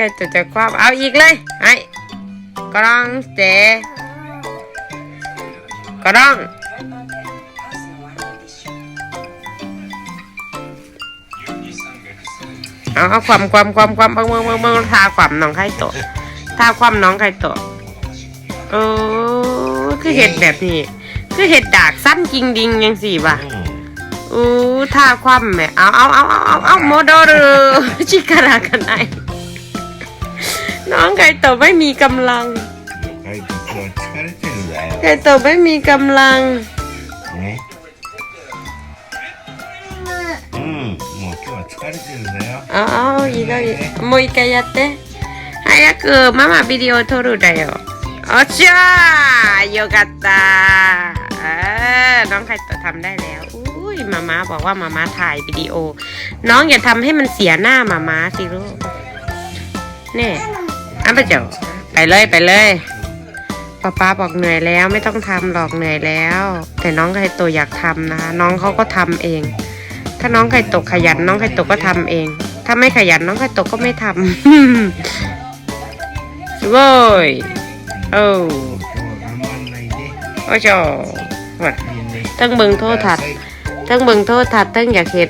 ไก่ตัวจะคว้าเอาอีกเลยไอ้กระรองเจกระรองเอาเอาความความความความเบิ่งเบิ่งเบิ่งเบิ่งทาความน้องไข่โตะทาความน้องไข่โตะเออคือเห็ดแบบนี้ คือเห็ดดากสั้นจริงดิงยังสี่ว่ะอู้ท่าคว่ำแม่เอาเอาเอาเอาเอาเอาโมโดรชิการากันไน น้องไก่โตะไม่มีกำลัง はい、今日疲れてるんだよ。 ไก่โตะไม่มีกำลัง ね。うん、もう今日は疲れてるんだよ。 เอาเอาอีกเอาอีกもう一回やって早くママビデオ撮るだよおっしゃーよかったเออน้องไข่โตะทำได้แล้วอุ้ยมาม่าบอกว่ามาม่าถ่ายวิดีโอ น้องอย่าทำให้มันเสียหน้ามาม่าสิลูกเนี่ย อ้าปเจ้าไปเลยไปเลยป๊าป๊าบอกเหนื่อยแล้วไม่ต้องทำหรอกเหนื่อยแล้ว แต่น้องไข่โตอยากทำนะคะน้องเขาก็ทำเอง ถ้าน้องไข่ตกขยันน้องไข่ตกก็ทำเอง ถ้าไม่ขยันน้องไข่ตกก็ไม่ทำโว้ยโอ้โอ้เจ้าวัดตึ้งเบิงโทษทัดตั้งเบิงโทษทัดตั้งอยากเห็ด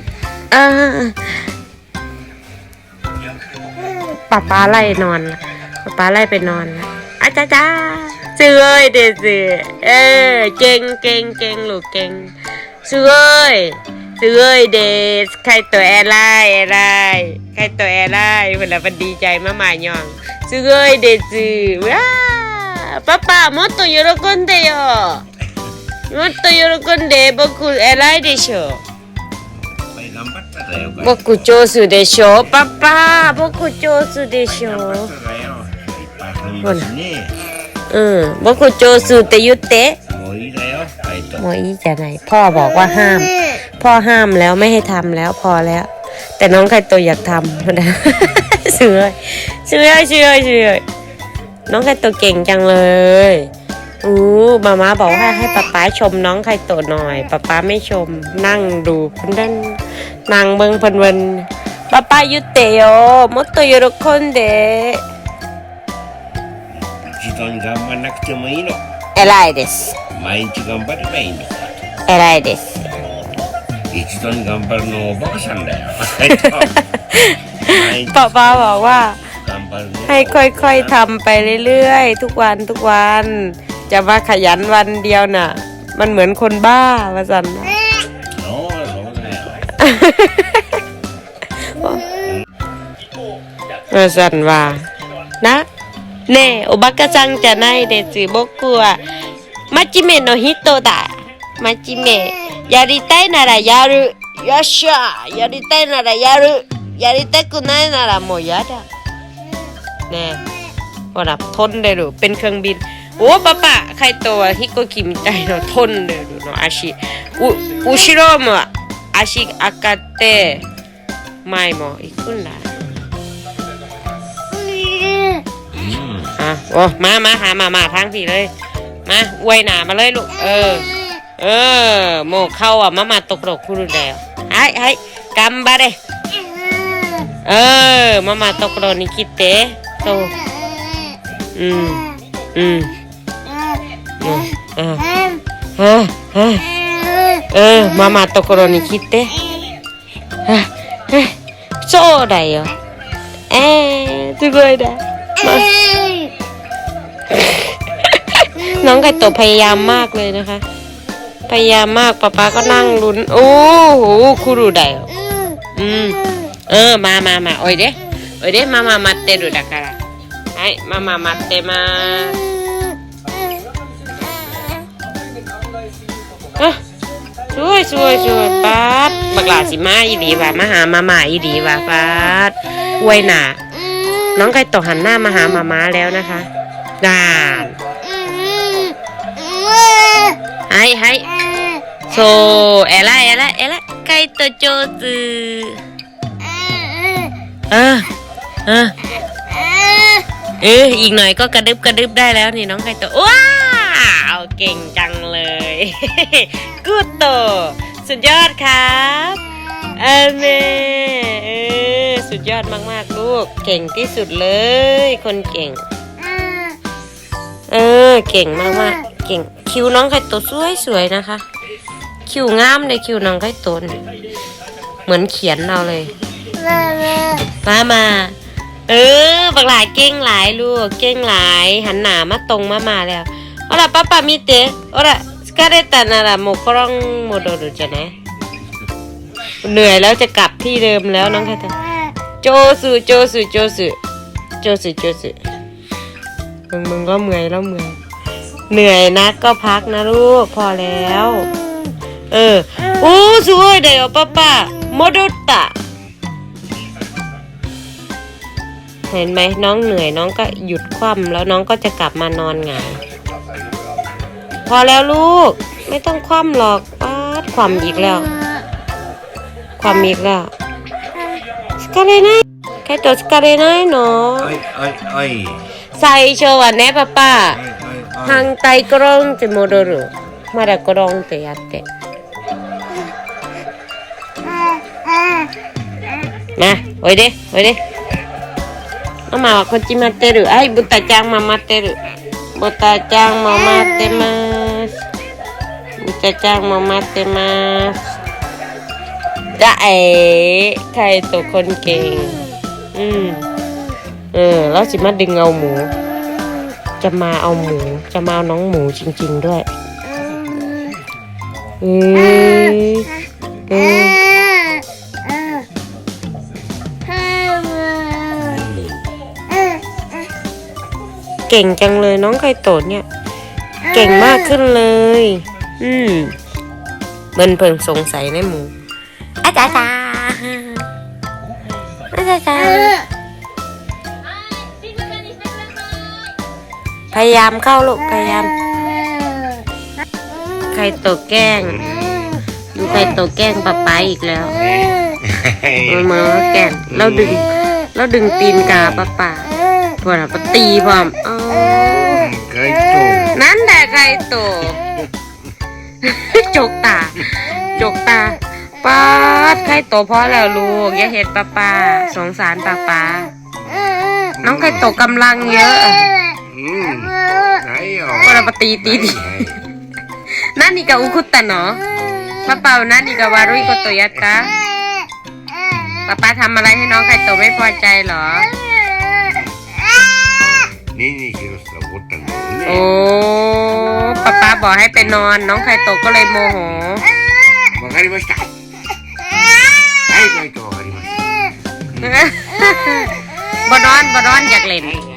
ป๊าป๊าไล่นอนละ ป้าป้าไล่ไปนอนละอาจ้าจ้าสวยเด็ดสิเออเก่งเก่งเก่งลูกเก่งสวยสวยเด็ดใครตัวแอร์ไลน์แอร์ไลน์ใครตัวแอร์ไลน์เวลามันดีใจมาหมายยองสวยเด็ดสิว้าป้าป้าもっと喜んでよもっと喜んで僕偉いでしょいっぱい頑張っただよ。僕上手でしょパパ僕上手でし頑張ょっただよ。い っぱい踏み出しね。うん僕上手って言ってもういいだよ。ファイト。 もういいじゃないพ่อบอกว่าห้าม พ่อห้ามแล้วไม่ให้ทำแล้วพอแล้ว แต่น้องไข่โตอยากทำนะ เชื่อเชื่อเชื่อเชื่อน้องไข่โตเก่งจังเลยอู้มาม่าบอกว่าให้ป๊าป๊าชมน้องไข่โตหน่อยป๊าป๊าไม่ชม นั่งดูเพิ่นเด่นนั่งเบิ่งเพิ่นเวินป๊าป๊ายุเตโยもっと喜んで 一度に頑張んなくてもいいの。偉いです毎日頑張ればいいんだから。偉いです一度に頑張るのおバカさんだよ。ファイト。毎日 ป๊าป๊าบอกว่า 頑張るね。 ให้ค่อยๆทำไปเรื่อยๆ ทุกวันทุกวัน จะมาขยันวันเดียวน่ะ มันเหมือนคนบ้าว่าสันนะ そうそうだよ。 ว่าสันว่านะ เน่โอบากะจังจะไนเดซึโบกุอะมาจิเมะโนฮิโตะมาจิเมะやりたいならやるよっしゃやりたいならやるやりたくないならもうやだねえほらทนได้หรือเป็นเครื่องบิน โอ้ป้าป้าใครตัวฮิโกคิมใจเนาะทนได้หรือเนาะอาชิ โอ้มามาหามามาทางพี่เลย มาอวยหนามาเลยลูก เออ เออโมกเข้าอ่ะมามาตกดอกคุรุแล้วไอ้ไอ้กำบาเดเออมามาตกดอกนี่คิดเตะโตอืมอืมอืมเออเออเออเออมามาตกดอกนี่คิดเตะเออเออそうだよえー、すごいだมา น้องไก่ตบพยายามมากเลยนะคะ พยายามมากป๊าป๊าก็นั่งลุ้น โอ้โหครูดูได้อืม เออ มามามาโอ้ยเด้โอ้ยเด้มามามาเตดูดักกะระไอ้มามามาเตมาช่วยช่วยช่วยป๊าดบักหลาสิมาอีดีว่ามาหามาหมาอีดีว่าป๊าดอวยหนาน้องไก่ตกหันหน้ามาหามามาแล้วนะคะ ด่านはいはいそう偉い偉い偉いカイト上手เออเออเอออีกหน่อยก็กระดึบกระดึบได้แล้วนี่น้องไก่โตว้าวเก่งจังเลย กูโตสุดยอดครับเอเมเออ สุดยอดมากๆลูก เก่งที่สุดเลย คนเก่ง เออ เก่งมากๆเก่งคิวน้องไข่โตสวยๆนะคะ คิวงามเลยคิวน้องไข่โตนี่เหมือนเขียนเราเลยมามา เออบักหลายเก่งหลายลูกเก่งหลาย หันหนามาตรงมามาแล้วเอาล่ะป้าป้ามีเตะเอาล่ะสกาเรตันอะไรโมครองโมโดดูจะนะเหนื่อยแล้วจะกลับที่เดิมแล้วน้องแค่ตาโจสุโจสุโจสุโจสุโจสุ มึงมึงก็เมื่อยแล้วเมื่อยเหนื่อยนะก็พักนะลูกพอแล้ว เออโอ้สวยเดี๋ยวป้าป้าโมโดตะเห็นไหมน้องเหนื่อยน้องก็หยุดคว่ำแล้วน้องก็จะกลับมานอนหงายพอแล้วลูก ไม่ต้องคว่ำหรอกป้าคว่ำอีกแล้ว คว่ำอีกแล้วสกาเลนายแค่ตัวสกาเลนาเนาะ 最初はねパパ、はいはい、反対コロンって戻る。まだコロンってやって。なおいでおいで。ママはこっち待ってる。はいブタちゃんも待ってる。ブタちゃんも待ってます。ブタちゃんも待ってます。じだえー、カエとこんけンうん。 เออ แล้วสิมาดึงเอาหมู จะมาเอาหมู จะมาเอาน้องหมูจริง ๆด้วยเอ้ยเอ้ยเก่งจังเลยน้องไข่โตดเนี่ย เก่งมากขึ้นเลย อืมมันเพิ่งสงสัยในหมูอาจารย์จ้าอาจารย์ พยายามเข้าลูกพยายาม ใครตกแกงดูใครตกแกงป๊าป๊าอีกแล้วมือแกล้งเราดึงเราดึงตีนกาป๊าป๊าพวกเราตีพร้อมไก่โตนั่นแหละไก่โตจกตาจกตาป๊าดไก่โตพะแล้วลูกอย่าเห็ดป๊าป๊าสงสารป๊าป๊าน้องไก่โตกำลังเยอะ ないよพวกเราก็ตีตีตี 何か怒ったのパパは何か悪いことやったป้าป้าทำอะไรให้น้องไข่โตไม่พอใจเหรอ ニーニーキロスが怒ったんだよ โอ้ ね ป้าป้าบอกให้ไปนอน น้องไข่โตก็เลยโมโห わかりましたはいガイドわかりました บอนอนบอนอนอยากเล่น はいはい